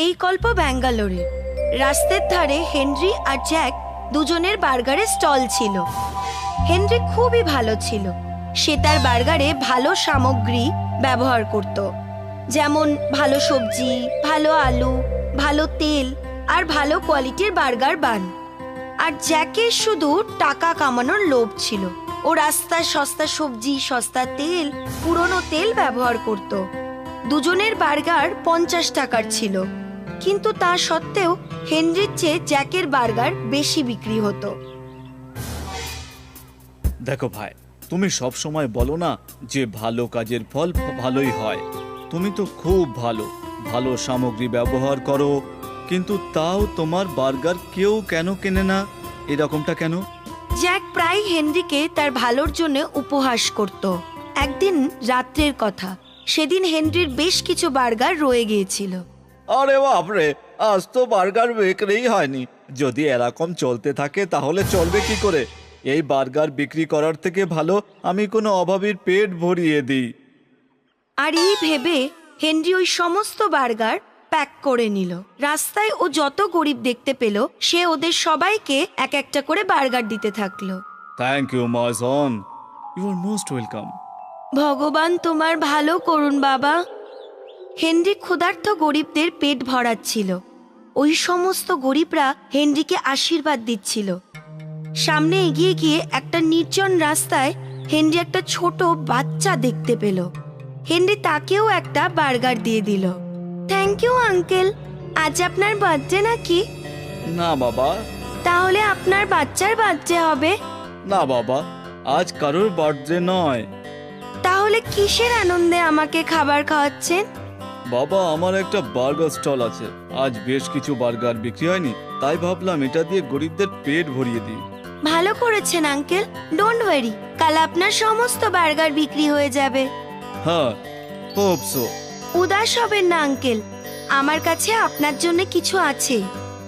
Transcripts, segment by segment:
এই গল্প ব্যাঙ্গালোরে রাস্তার ধারে হেনরি আর জ্যাক দুজনের বার্গারের স্টল ছিল। হেনরি খুবই ভালো ছিল। সে তার বার্গারে ভালো সামগ্রী ব্যবহার করত। যেমন ভালো সবজি, ভালো আলু, ভালো তেল আর ভালো কোয়ালিটির বার্গার বান। আর জ্যাকের শুধু টাকা কামানোর লোভ ছিল। ও রাস্তায় সস্তা সবজি, সস্তা তেল, পুরনো তেল ব্যবহার করত। দুজনের বার্গার পঞ্চাশ টাকার ছিল। কিন্তু তা সত্ত্বেও হেনরির চেয়ে জ্যাকের বার্গার বেশি বিক্রি হতো। দেখো ভাই তুমি সব সময় বলো না যে ভালো কাজের ফল ভালোই হয়। তুমি তো খুব ভালো ভালো সামগ্রী ব্যবহার করো কিন্তু তাও তোমার বার্গার কেউ কেন কেনে না? এরকমটা কেন? জ্যাক প্রায় হেনরিকে তার ভালোর জন্য উপহাস করত। একদিন রাত্রের কথা সেদিন হেনরির বেশ কিছু বার্গার রয়ে গিয়েছিল। আরে বাপরে আজ তো বার্গার বিক্রিই হয়নি। যদি এরকম চলতে থাকে তাহলে চলবে কি করে? এই বার্গার বিক্রি করার থেকে ভালো আমি কোনো অভাবীর পেট ভরিয়ে দিই। আর এই ভেবে হেনরি ওই সমস্ত বার্গার প্যাক করে নিল। রাস্তায় ও যত গরিব দেখতে পেল সে ওদের সবাইকে এক একটা করে বার্গার দিতে থাকল। Thank you my son you are most welcome ভগবান তোমার ভালো করুন বাবা। হেনরি ক্ষুধার্ত গরিবদের পেট ভরাচ্ছিল। ওই সমস্ত গরিবরা হেনরিকে আশীর্বাদ দিচ্ছিল। সামনে এগিয়ে গিয়ে একটা নির্জন রাস্তায় হেনরি একটা ছোট বাচ্চা দেখতে পেল। হেনরি তাকেও একটা বার্গার দিয়ে দিল। থ্যাংক ইউ আঙ্কেল আজ আপনার বার্থডে নাকি? না বাবা। তাহলে আপনার বাচ্চার বার্থডে হবে? না বাবা। আজ কারোর বার্থডে নয়। তাহলে কিসের আনন্দে আমাকে খাবার খাওয়াচ্ছেন? বাবা আমার একটা বার্গার স্টল আছে। আজ বেশ কিছু বার্গার বিক্রি হয়নি তাই ভাবলাম এটা দিয়ে গরিবদের পেট ভরিয়ে দিই। ভালো করেছেন আঙ্কেল। ডোন্ট ওয়ারি কাল আপনার সমস্ত বার্গার বিক্রি হয়ে যাবে। হ্যাঁ হোপ সো। উদাস হবেন না আঙ্কেল। আমার কাছে আপনার জন্য কিছু আছে।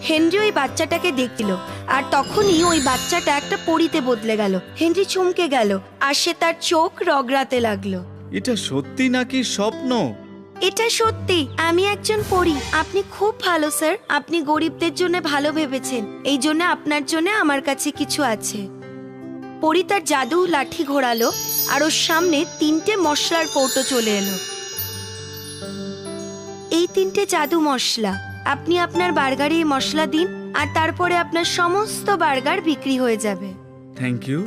হেনরি ওই বাচ্চাটাকে দেখছিল আর তখনই ওই বাচ্চাটা একটা পরিতে বদলে গেল। হেনরি চমকে গেল আর সে তার চোখ রগড়াতে লাগল। এটা সত্যি নাকি স্বপ্ন? এটা সত্যি আমি একজন পড়ি আপনি খুব ভালো স্যার। আপনি গরিবদের জন্য ভালো ভেবেছেন। এই জন্য আপনার জন্য আমার কাছে কিছু আছে। পরি তার জাদু লাঠি ঘোরালো আর ওর সামনে তিনটে মশলার কৌটো চলে এলো। এই তিনটে জাদু মশলা। আপনি আপনার বার্গারে এই মশলা দিন আর তারপরে আপনার সমস্ত বার্গার বিক্রি হয়ে যাবে। থ্যাংক ইউ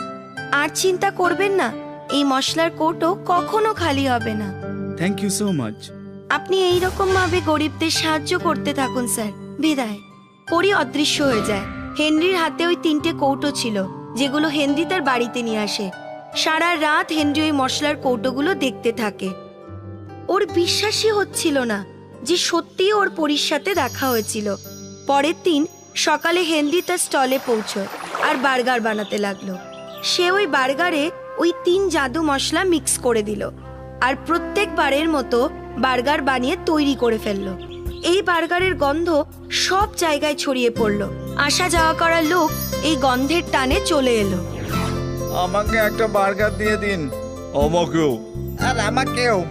আর চিন্তা করবেন না এই মশলার কৌটো কখনো খালি হবে না। থ্যাংক ইউ সো মাচ আপনি এই ভাবে গরিবদের সাহায্য করতে থাকুন, স্যার। বিদায়। পরি অদৃশ্য হয়ে যায়। হেনরির হাতে ওই তিনটে কৌটো ছিল, যেগুলো হেনরি তার বাড়িতে নিয়ে আসে। সারা রাত হেনরি ওই মশলার কৌটোগুলো দেখতে থাকে। ওর বিশ্বাসই হচ্ছিল না যে সত্যিই ওর পরির সাথে দেখা হয়েছিল। পরের দিন সকালে হেনরি তার স্টলে পৌঁছয় আর বার্গার বানাতে লাগল। সে ওই বার্গারে ওই তিন জাদু মশলা মিক্স করে দিল। আর প্রত্যেকবারের মতো বার্গার বানিয়ে তৈরি করে ফেলল। এই বার্গারের গন্ধ সব জায়গায় ছড়িয়ে পড়ল। আসা যাওয়া করা লোক এই গন্ধের টানে চলে এলো। আমাকে একটা বার্গার দিয়ে দিন। আমাকেও। আর আমাকেও।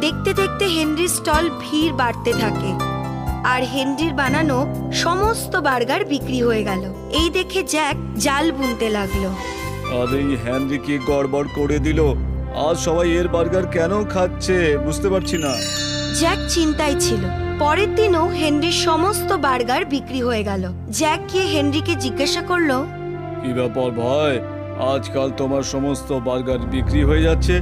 দেখতে দেখতে হেনরির স্টল ভিড় বাড়তে থাকে। আর হেনরির বানানো সমস্ত বার্গার বিক্রি হয়ে গেল। এই দেখে জ্যাক জাল বুনতে লাগল। আর এই হ্যান্ডি কি গড়বড় করে দিল? আজ সবাই এর বার্গার কেন খাচ্ছে বুঝতে পারছি না। জ্যাক চিন্তায় ছিল। পরের দিনও হেনরির সমস্ত বার্গার বিক্রি হয়ে গেল। জ্যাক গিয়ে হেনরিকে জিজ্ঞাসা করল কি ব্যাপার ভাই? আজকাল তোমার সমস্ত বার্গার বিক্রি হয়ে যাচ্ছে।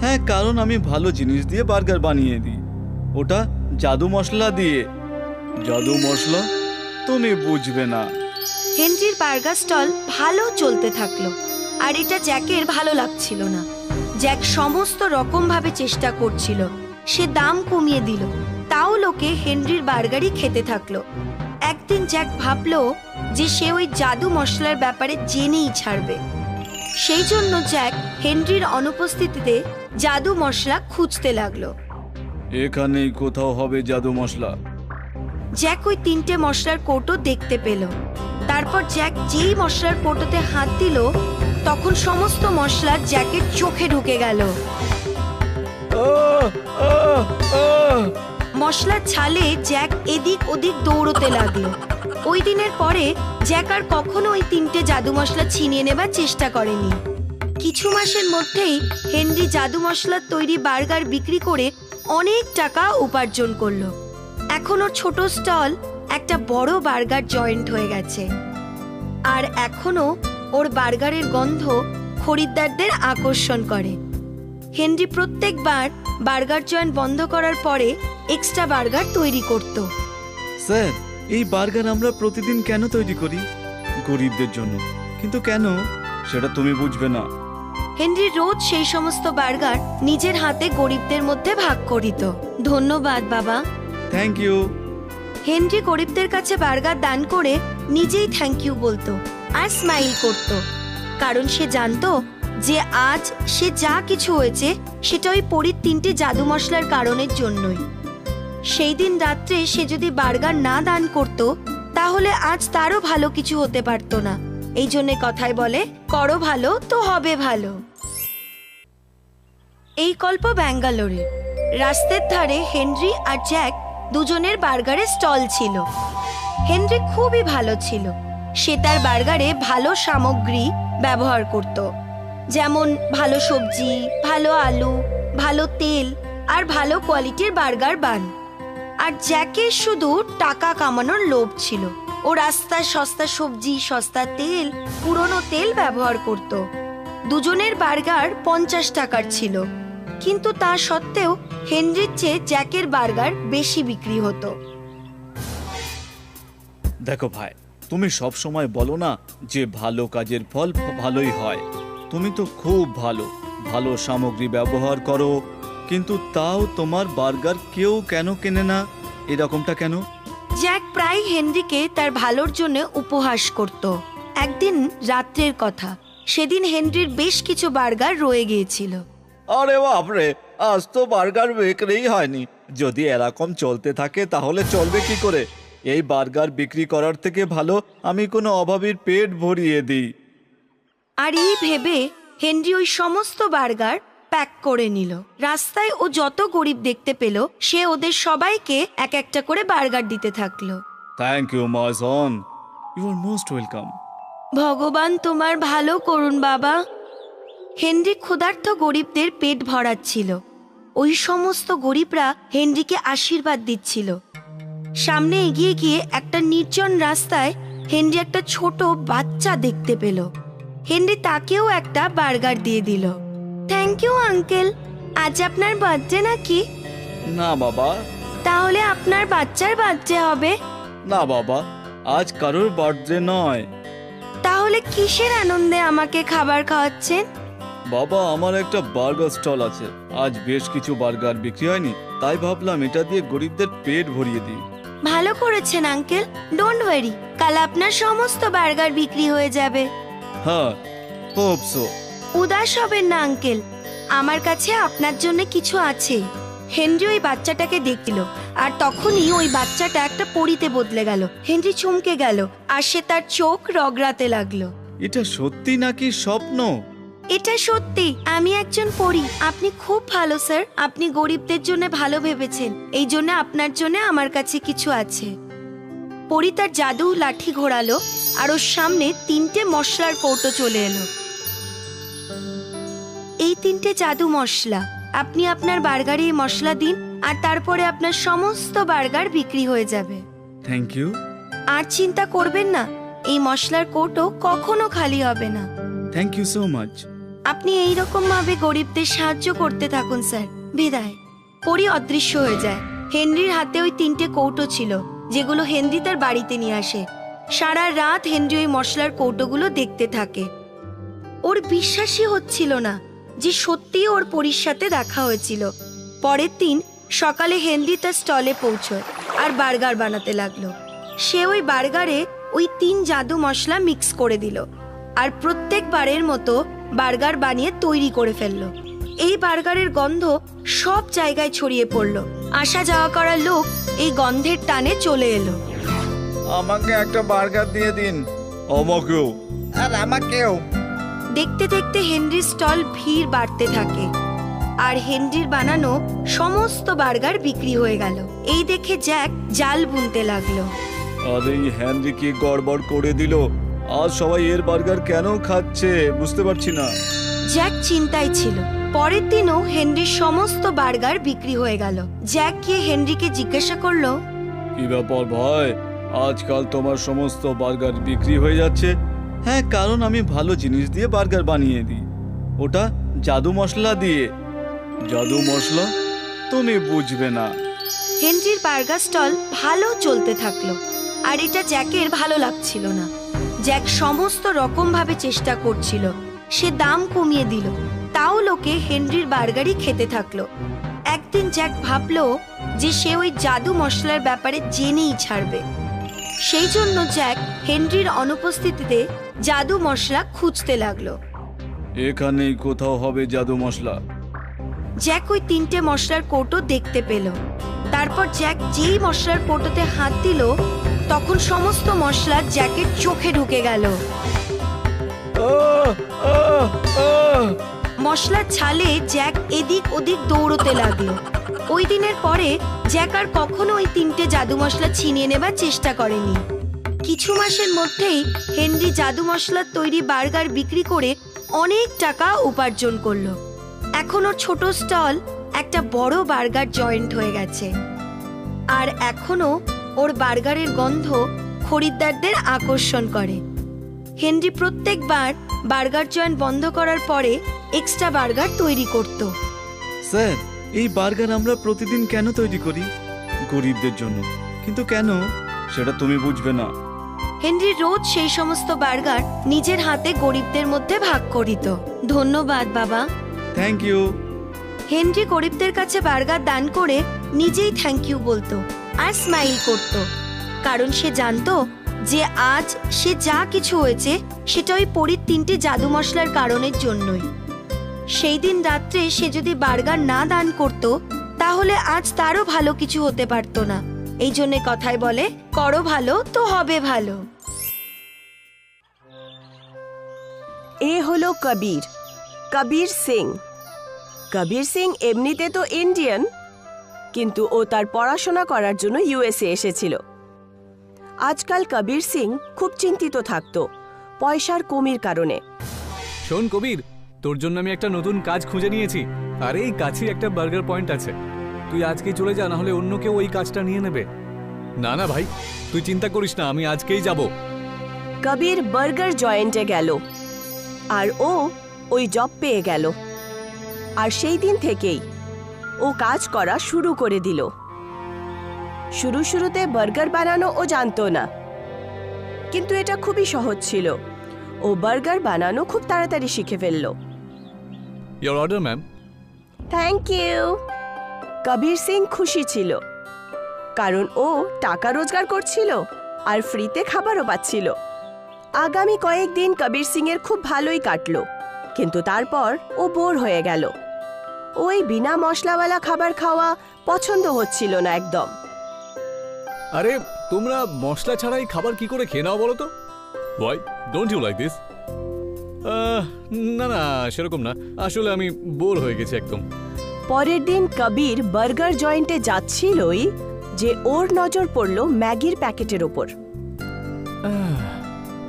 হ্যাঁ কারণ আমি ভালো জিনিস দিয়ে বার্গার বানিয়ে দিই। ওটা জাদু মশলা দিয়ে। জাদু মশলা? তুমি বুঝবে না। হেনরির বার্গার স্টল ভালো চলতে থাকল আর এটা জ্যাকের ভালো লাগছিল না। জ্যাক সমস্ত রকম ভাবে চেষ্টা করছিল। সে দাম কমিয়ে দিল। তাও লোকে হেনরির বার্গারই খেতে থাকল। একদিন জ্যাক ভাবলো যে সে ওই জাদু মশলার ব্যাপারে জেনেই ছাড়বে। সেই জন্য জ্যাক হেনরির অনুপস্থিতিতে জাদু মশলা খুঁজতে লাগল। এখানেই কোথাও হবে জাদু মশলা। জ্যাক ওই তিনটে মশলার কৌটো দেখতে পেল। তারপর জ্যাক যেই মশলার কৌটোতে হাত দিল তখন সমস্ত মশলা জ্যাকের চোখে ঢুকে গেল! মশলার ছালে জ্যাক এদিক ওদিক দৌড়তে লাগল। ওই দিনের পরে জ্যাক আর কখনো ওই তিনটে জাদু মশলা ছিনিয়ে নেবার চেষ্টা করেনি। কিছু মাসের মধ্যেই হেনরি জাদু মশলার তৈরি বার্গার বিক্রি করে অনেক টাকা উপার্জন করল। এখন ওর ছোট স্টল, একটা বড় বার্গার জয়েন্ট হয়ে গেছে। আর এখনও ওর বার্গারের গন্ধ খরিদ্দারদের আকর্ষণ করে। হেনরি প্রত্যেকবার বার্গার জয়েন্ট বন্ধ করার পরে এক্সট্রা বার্গার তৈরি করত। স্যার এই বার্গার আমরা প্রতিদিন কেন তৈরি করি? গরিবদের জন্য। কিন্তু কেন? সেটা তুমি বুঝবে না। হেনরি রোজ সেই সমস্ত বার্গার নিজের হাতে গরিবদের মধ্যে ভাগ করিত। ধন্যবাদ বাবা। থ্যাংক ইউ হেনরি গরিবদের কাছে বার্গার দান করে নিজেই থ্যাংক ইউ বলতো। আর স্মাইল করত। কারণ সে জানতো যে আজ সে যা কিছু হয়েছে সেটা ওই পরীর তিনটে জাদু মশলার কারণের জন্যই। সেই দিন রাত্রে সে যদি বার্গার না দান করত, তাহলে আজ তারও ভালো কিছু হতে পারতো না। এই জন্যে কথায় বলে, করো ভালো তো হবে ভালো। এই গল্প ব্যাঙ্গালোরে। রাস্তার ধারে হেনরি আর জ্যাক দুজনের বার্গারের স্টল ছিল। হেনরি খুবই ভালো ছিল। সে তার বার্গারে ভালো সামগ্রী ব্যবহার করত। যেমন ভালো সবজি, ভালো আলু, ভালো তেল আর ভালো কোয়ালিটির বার্গার বান। আর জ্যাকের শুধু টাকা কামানোর লোভ ছিল। ও রাস্তার সস্তা সবজি, সস্তা তেল, পুরনো তেল ব্যবহার করত। দুজনের বার্গার পঞ্চাশ টাকার ছিল। কিন্তু তা সত্ত্বেও হেনরির চেয়ে জ্যাকের বার্গার বেশি বিক্রি হতো। দেখো ভাই তুমি সব সময় বলো না যে ভালো কাজের ফল ভালোই হয়। তুমি তো খুব ভালো ভালো সামগ্রী ব্যবহার করো। কিন্তু তাও তোমার বার্গার কেউ কেন কেনে না? এরকমটা কেন? জ্যাক প্রায় হেনরিকে তার ভালোর জন্য উপহাস করত। একদিন রাত্রের কথা সেদিন হেনরির বেশ কিছু বার্গার রয়ে গিয়েছিল। আরে বাপরে আজ তো বার্গার বিক্রিই হয়নি। যদি এরকম চলতে থাকে তাহলে চলবে কি করে? এই বার্গার বিক্রি করার থেকে ভালো আমি কোনো অভাবীর পেট ভরিয়ে দিই। আর এই ভেবে হেনরি ওই সমস্ত বার্গার প্যাক করে নিল। রাস্তায় ও যত গরিব দেখতে পেল সে ওদের সবাইকে এক একটা করে বার্গার দিতে থাকল। Thank you my son you are most welcome ভগবান তোমার ভালো করুন বাবা। হেনরি ক্ষুধার্ত গরিবদের পেট ভরাচ্ছিল। ওই সমস্ত গরিবরা হেনরিকে আশীর্বাদ দিচ্ছিল। সামনে এগিয়ে গিয়ে একটা নির্জন রাস্তায় হেনরি একটা ছোট বাচ্চা দেখতে পেল। হেনরি তাকেও একটা বার্গার দিয়ে দিল। থ্যাংক ইউ আঙ্কেল আজ আপনার বার্থডে নাকি? না বাবা। তাহলে আপনার বাচ্চার বার্থডে হবে? না বাবা। আজ কারোর বার্থডে নয়। তাহলে কিসের আনন্দে আমাকে খাবার খাওয়াচ্ছেন? বাবা আমার একটা বার্গার স্টল আছে। আজ বেশ কিছু বার্গার বিক্রি হয়নি তাই ভাবলাম এটা দিয়ে গরিবদের পেট ভরিয়ে দিই। ভালো করেছেন আঙ্কেল। ডোন্ট ওয়ারি কাল আপনার সমস্ত বার্গার বিক্রি হয়ে যাবে। হ্যাঁ হোপ সো। উদাস হবেন না আঙ্কেল। আমার কাছে আপনার জন্য কিছু আছে। হেনরি ওই বাচ্চাটাকে দেখছিল আর তখনই ওই বাচ্চাটা একটা পরিতে বদলে গেল। হেনরি চমকে গেল আর সে তার চোখ রগড়াতে লাগল। এটা সত্যি নাকি স্বপ্ন? এটা সত্যি আমি একজন পড়ি আপনি খুব ভালো স্যার। আপনি গরিবদের জন্য ভালো ভেবেছেন। এই জন্য আপনার জন্য আমার কাছে কিছু আছে। পরি তার জাদু লাঠি ঘোরালো আর ওর সামনে তিনটে মশলার কৌটো চলে এলো। এই তিনটে জাদু মশলা। আপনি আপনার বার্গারে এই মশলা দিন আর তারপরে আপনার সমস্ত বার্গার বিক্রি হয়ে যাবে। থ্যাংক ইউ আর চিন্তা করবেন না এই মশলার কৌটো কখনো খালি হবে না। থ্যাংক ইউ সো মাচ আপনি এই রকম ভাবে গরিবদের সাহায্য করতে থাকুন, স্যার। বিদায়। পরি অদৃশ্য হয়ে যায়। হেনরির হাতে ওই তিনটে কৌটো ছিল, যেগুলো হেনরি তার বাড়িতে নিয়ে আসে। সারা রাত হেনরি ওই মশলার কৌটোগুলো দেখতে থাকে। ওর বিশ্বাসই হচ্ছিল না যে সত্যি ওর পরির সাথে দেখা হয়েছিল। পরের দিন সকালে হেনরি তার স্টলে পৌঁছয় আর বার্গার বানাতে লাগল। সে ওই বার্গারে ওই তিন জাদু মশলা মিক্স করে দিল। আর প্রত্যেকবারের মতো বার্গার বানিয়ে তৈরি করে ফেলল। এই বার্গারের গন্ধ সব জায়গায় ছড়িয়ে পড়ল। আসা যাওয়া করা লোক এই গন্ধের টানে চলে এলো। আমাকে একটা বার্গার দিয়ে দিন। আমাকেও। আর আমাকেও। দেখতে দেখতে হেনরি স্টল ভিড় বাড়তে থাকে। আর হেনরির বানানো সমস্ত বার্গার বিক্রি হয়ে গেল। এই দেখে জ্যাক জাল বুনতে লাগল। আর এই হ্যানরি কি গড়বড় করে দিল? আজ সবাই এর বার্গার কেন খাচ্ছে বুঝতে পারছি না। জ্যাক চিন্তায় ছিল। পরের দিনও হেনরির সমস্ত বার্গার বিক্রি হয়ে গেল। জ্যাক গিয়ে হেনরিকে জিজ্ঞাসা করল কি ব্যাপার ভাই? আজকাল তোমার সমস্ত বার্গার বিক্রি হয়ে যাচ্ছে। হ্যাঁ কারণ আমি ভালো জিনিস দিয়ে বার্গার বানিয়ে দিই। ওটা জাদু মশলা দিয়ে। জাদু মশলা? তুমি বুঝবে না। হেনরির বার্গার স্টল ভালো চলতে থাকল। আর এটা জ্যাকের ভালো লাগছিল না। জ্যাক সমস্ত রকম ভাবে চেষ্টা করছিল। সে দাম কমিয়ে দিল। তাও লোকে হেনরির বার্গারই খেতে থাকল। একদিন জ্যাক ভাবলো যে সে ওই জাদু মশলার ব্যাপারে জেনেই ছাড়বে। সেই জন্য জ্যাক হেনরির অনুপস্থিতিতে জাদু মশলা খুঁজতে লাগল। এখানেই কোথাও হবে জাদু মশলা। জ্যাক ওই তিনটে মশলার কৌটো দেখতে পেল। তারপর জ্যাক যেই মশলার কৌটোতে হাত দিল তখন সমস্ত মশলা জ্যাকের চোখে ঢুকে গেল! মশলার ছালে জ্যাক এদিক ওদিক দৌড়তে লাগল। ওই দিনের পরে জ্যাক আর কখনো ওই তিনটে জাদু মশলা ছিনিয়ে নেবার চেষ্টা করেনি। কিছু মাসের মধ্যেই হেনরি জাদু মশলার তৈরি বার্গার বিক্রি করে অনেক টাকা উপার্জন করল। এখন ওর ছোট স্টল একটা বড় বার্গার জয়েন্ট হয়ে গেছে। আর এখনও ওর বার্গারের গন্ধ খরিদ্দারদের আকর্ষণ করে। হেনরি প্রত্যেকবার বার্গার জয়েন্ট বন্ধ করার পরে এক্সট্রা বার্গার তৈরি করত। স্যার এই বার্গার আমরা প্রতিদিন কেন তৈরি করি? গরিবদের জন্য। কিন্তু কেন? সেটা তুমি বুঝবে না। হেনরি রোজ সেই সমস্ত বার্গার নিজের হাতে গরিবদের মধ্যে ভাগ করিত। ধন্যবাদ বাবা। থ্যাংক ইউ হেনরি গরিবদের কাছে বার্গার দান করে নিজেই থ্যাংক ইউ বলতো। আর স্মাইল করত। কারণ সে জানতো যে আজ সে যা কিছু হয়েছে, সেটা ওই পরীর তিনটে জাদু মশলার কারণের জন্যই। সেই দিন রাত্রে সে যদি বার্গার না দান করত, তাহলে আজ তারও ভালো কিছু হতে পারতো না। এই জন্যে কথায় বলে, করো ভালো তো হবে ভালো। এ হলো কবির। কবির সিং। কবির সিং এমনিতে তো ইন্ডিয়ান কিন্তু ও তার পড়াশোনা করার জন্য ইউএসএ এসেছিল। আজকাল কবির সিং খুব চিন্তিত থাকত পয়সার কমির কারণে। শোন কবির তোর জন্য আমি একটা নতুন কাজ খুঁজে নিয়েছি। আর এই কাছেই একটা বার্গার পয়েন্ট আছে। তুই আজকেই চলে যা না হলে অন্য কেউ ওই কাজটা নিয়ে নেবে। না না ভাই তুই চিন্তা করিস না আমি আজকেই যাব। কবির বার্গার জয়েন্টে গেল আর ও ওই জব পেয়ে গেল। আর সেই দিন থেকেই ও কাজ করা শুরু করে দিল। শুরু শুরুতে বার্গার বানানো ও জানতো না। কিন্তু এটা খুবই সহজ ছিল। ও বার্গার বানানো খুব তাড়াতাড়ি শিখে ফেলল। Your order ma'am thank you Kabir Singh খুশি ছিল। কারণ ও টাকা রোজগার করছিল আর ফ্রিতে খাবারও পাচ্ছিল। আগামী কয়েকদিন কবির সিং এর খুব ভালোই কাটলো। কিন্তু তারপর ও বোর হয়ে গেল। ওই বিনা মশলাওয়ালা খাবার খাওয়া পছন্দ হচ্ছিল না একদম। আরে তোমরা মশলা ছাড়াই খাবার কি করে খেয়ে নাও বলো তো? Why don't you like this না না সেরকম না। আসলে আমি বোর হয়ে গেছি একদম। পরের দিন কবির বার্গার জয়েন্টে যাচ্ছিলই যে ওর নজর পড়ল ম্যাগির প্যাকেটের ওপর।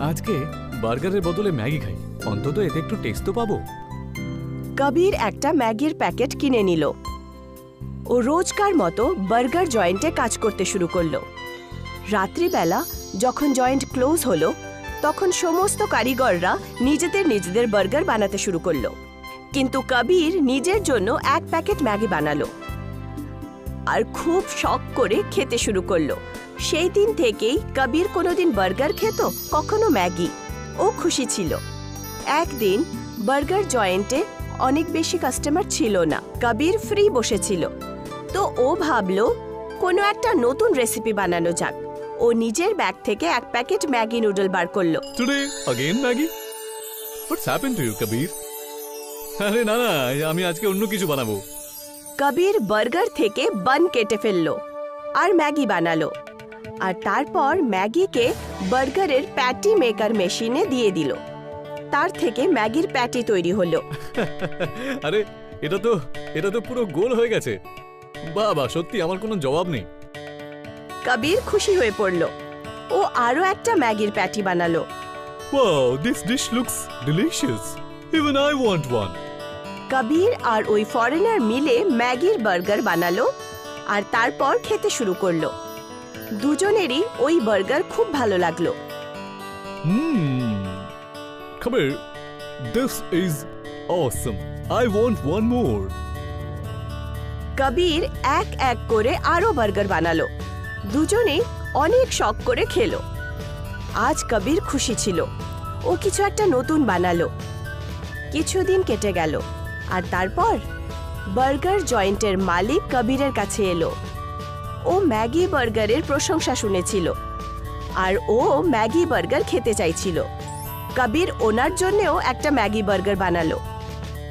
আজকে বার্গারের বদলে ম্যাগি খাই। অন্তত এতে একটু টেস্ট তো পাবো। কবির একটা ম্যাগির প্যাকেট কিনে নিল। ও রোজকার মতো বার্গার জয়েন্টে কাজ করতে শুরু করল। রাত্রিবেলা যখন জয়েন্ট ক্লোজ হলো, তখন সমস্ত কারিগররা নিজেদের নিজেদের বার্গার বানাতে শুরু করল। কিন্তু কবির নিজের জন্য এক প্যাকেট ম্যাগি বানালো। আর খুব শখ করে খেতে শুরু করল। সেই দিন থেকেই কবির কোনোদিন বার্গার খেত, কখনো ম্যাগি। ও খুশি ছিল। একদিন বার্গার জয়েন্টে অনেক বেশি কাস্টমার ছিল না কবির ফ্রি বসেছিল তো ও ভাবলো কোনো একটা নতুন রেসিপি বানানো যাক ও নিজের ব্যাগ থেকে এক প্যাকেট ম্যাগি নুডল বার করলো today again Maggi what's happen to you Kabir আরে না না আমি আজকে অন্য কিছু বানাবো কবির বার্গার থেকে বান কেটে ফেললো আর ম্যাগি বানালো আর তারপর ম্যাগিকে বার্গারের প্যাটি মেকার মেশিনে দিয়ে দিল তার থেকে ম্যাগির প্যাটি তৈরি হলো আরে এটা তো এটা তো পুরো গোল হয়ে গেছে বাহ সত্যি আমার কোনো জবাব নেই কবির খুশি হয়ে পড়ল ও আরও একটা ম্যাগির প্যাটি বানালো Wow, this dish looks delicious. Even I want one. কবির আর ওই ফরেনার মিলে ম্যাগির বার্গার বানালো আর তারপর খেতে শুরু করল দুজনেরই ওই বার্গার খুব ভালো লাগল Hmm. Come here. This is awesome. I want one more. কবির এক এক করে আরও বার্গার বানালো। দুজনে অনেক শখ করে খেলো। আজ কবির খুশি ছিল। ও কিছু একটা নতুন বানালো। কিছুদিন কেটে গেল। আর তারপর বার্গার জয়েন্টের মালিক কবিরের কাছে এলো। ও ম্যাগি বার্গারের প্রশংসা শুনেছিল। আর ও ম্যাগি বার্গার খেতে চাইছিল। কবির ওনার জন্যেও একটা ম্যাগি বার্গার বানালো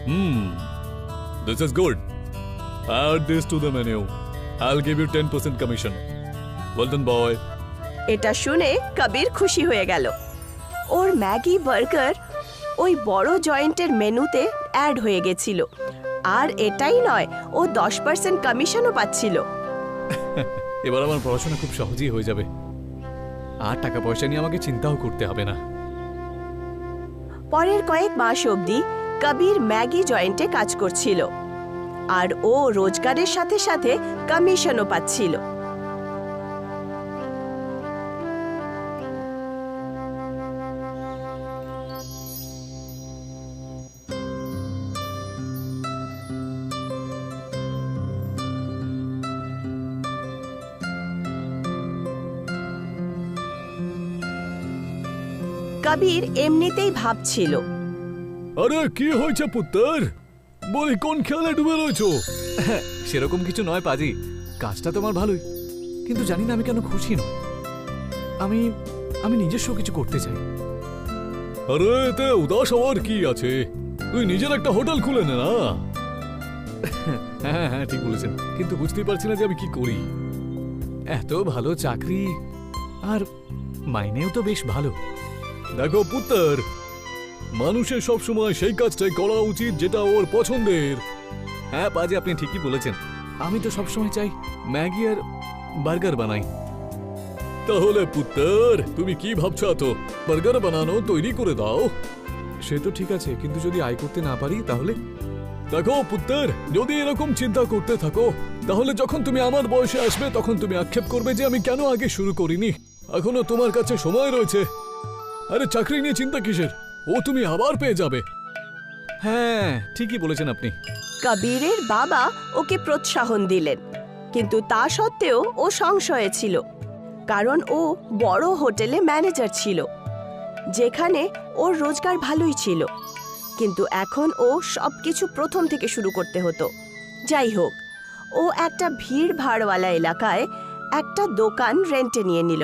Hmm. This is good. Add this to the menu. I'll give you 10% commission. Well done, boy. এটা শুনে কবির খুশি হয়ে গেল ওর ম্যাগি বার্গার ওই বড় জয়েন্টের মেনুতে অ্যাড হয়ে গেছিল আর এটাই নয় ও দশ পার্সেন্ট কমিশনও পাচ্ছিল এবার আমার পড়াশোনা খুব সহজেই হয়ে যাবে আর টাকা পয়সা নিয়ে আমাকে চিন্তাও করতে হবে না পরের কয়েক মাস অবধি কবির ম্যাগি জয়েন্টে কাজ করছিল। আর ও রোজগারের সাথে সাথে কমিশনও পাচ্ছিল। কবির এমনিতেই ভাবছিল আরে কি হয়েছে পুত্তর? বলি কোন খেয়ালে ডুবে রয়েছো? সেরকম কিছু নয় পাজি। কাজটা তোমার ভালোই। কিন্তু জানি না আমি কেন খুশি নই। আমি আমি নিজস্ব কিছু করতে চাই। আরে এতে উদাস হওয়ার কি আছে? তুই নিজের একটা হোটেল খুলে নে না? হ্যাঁ হ্যাঁ ঠিক বলেছেন। কিন্তু বুঝতেই পারছি না যে আমি কি করি। এত ভালো চাকরি আর মাইনেও তো বেশ ভালো। দেখো পুত্তর মানুষের সব সময় সেই কাজটাই করা উচিত যেটা ওর পছন্দের। হ্যাঁ পাজি আপনি ঠিকই বলেছেন। আমি তো সব সময় চাই ম্যাগি আর বার্গার বানাই। তাহলে পুত্তর তুমি কি ভাবছ এত? বার্গার বানানো তৈরি করে দাও। সে তো ঠিক আছে কিন্তু যদি আয় করতে না পারি তাহলে? দেখো পুত্তর যদি এরকম চিন্তা করতে থাকো তাহলে যখন তুমি আমার বয়সে আসবে তখন তুমি আক্ষেপ করবে যে আমি কেন আগে শুরু করিনি। এখনও তোমার কাছে সময় রয়েছে। আরে চাকরি নিয়ে চিন্তা কিসের? ও তুমি আবার পেয়ে যাবে। হ্যাঁ ঠিকই বলেছেন আপনি। কবিরের বাবা ওকে প্রোৎসাহন দিলেন, কিন্তু তা সত্ত্বেও ও সংশয়ে ছিল, কারণ ও বড় হোটেলে ম্যানেজার ছিল, যেখানে ওর রোজগার ভালোই ছিল, কিন্তু এখন ও সবকিছু প্রথম থেকে শুরু করতে হতো। যাই হোক, ও একটা ভিড় ভাড়ওয়ালা এলাকায় একটা দোকান রেন্টে নিয়ে নিল।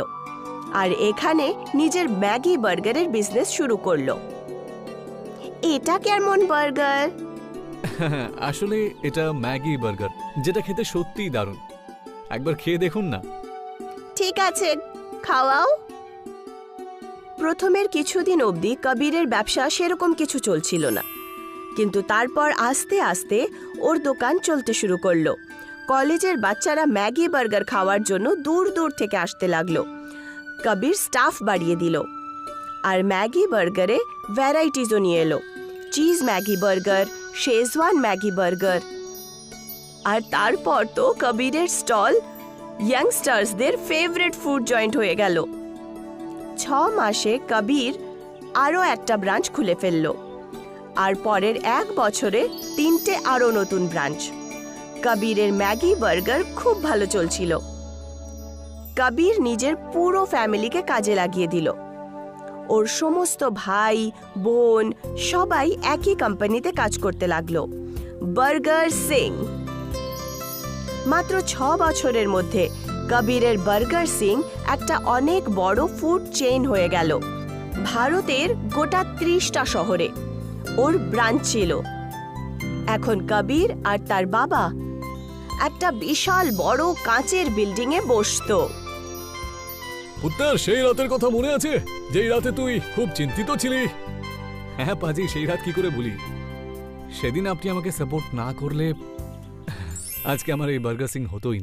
আর এখানে নিজের ম্যাগি বার্গারের বিজনেস শুরু করল। এটা কেমন বার্গার? আসলে এটা ম্যাগি বার্গার যেটা খেতে সত্যিই দারুণ। একবার খেয়ে দেখুন না। ঠিক আছে খাওয়াও। প্রথমের কিছুদিন অবধি কবিরের ব্যবসা সেরকম কিছু চলছিল না। কিন্তু তারপর আস্তে আস্তে ওর দোকান চলতে শুরু করল। কলেজের বাচ্চারা ম্যাগি বার্গার খাওয়ার জন্য দূর দূর থেকে আসতে লাগল। কবির স্টাফ বাড়িয়ে দিল। আর ম্যাগি বার্গারে ভ্যারাইটিজও নিয়ে এলো। Cheese Maggi burger, Schezwan Maggi burger. আর তারপর তো কবিরের স্টল, ইয়াংস্টার্সদের ফেভারিট ফুড জয়েন্ট হয়ে গেল। ছ মাসে কবির আরও একটা ব্রাঞ্চ খুলে ফেলল। আর পরের এক বছরে তিনটে আরও নতুন ব্রাঞ্চ। কবিরের ম্যাগি বার্গার খুব ভালো চলছিল। কবির নিজের পুরো ফ্যামিলিকে কাজে লাগিয়ে দিল। ওর সমস্ত ভাই, বোন সবাই একই কোম্পানিতে কাজ করতে লাগল। বার্গার সিং। মাত্র ছ বছরের মধ্যে কবিরের বার্গার সিং একটা অনেক বড় ফুড চেইন হয়ে গেল। ভারতের গোটা ত্রিশটা শহরে ওর ব্রাঞ্চ ছিল। এখন কবির আর তার বাবা একটা বিশাল বড় কাঁচের বিল্ডিংয়ে বসতো। পুত্তর সেই রাতের কথা মনে আছে? যেই রাতে তুই খুব চিন্তিত ছিলি। হ্যাঁ পাজি, সেই রাত কি করে বলি সেদিন আপনি আমাকে সাপোর্ট না করলে আজকে আমার এই বার্গার সিং হতোই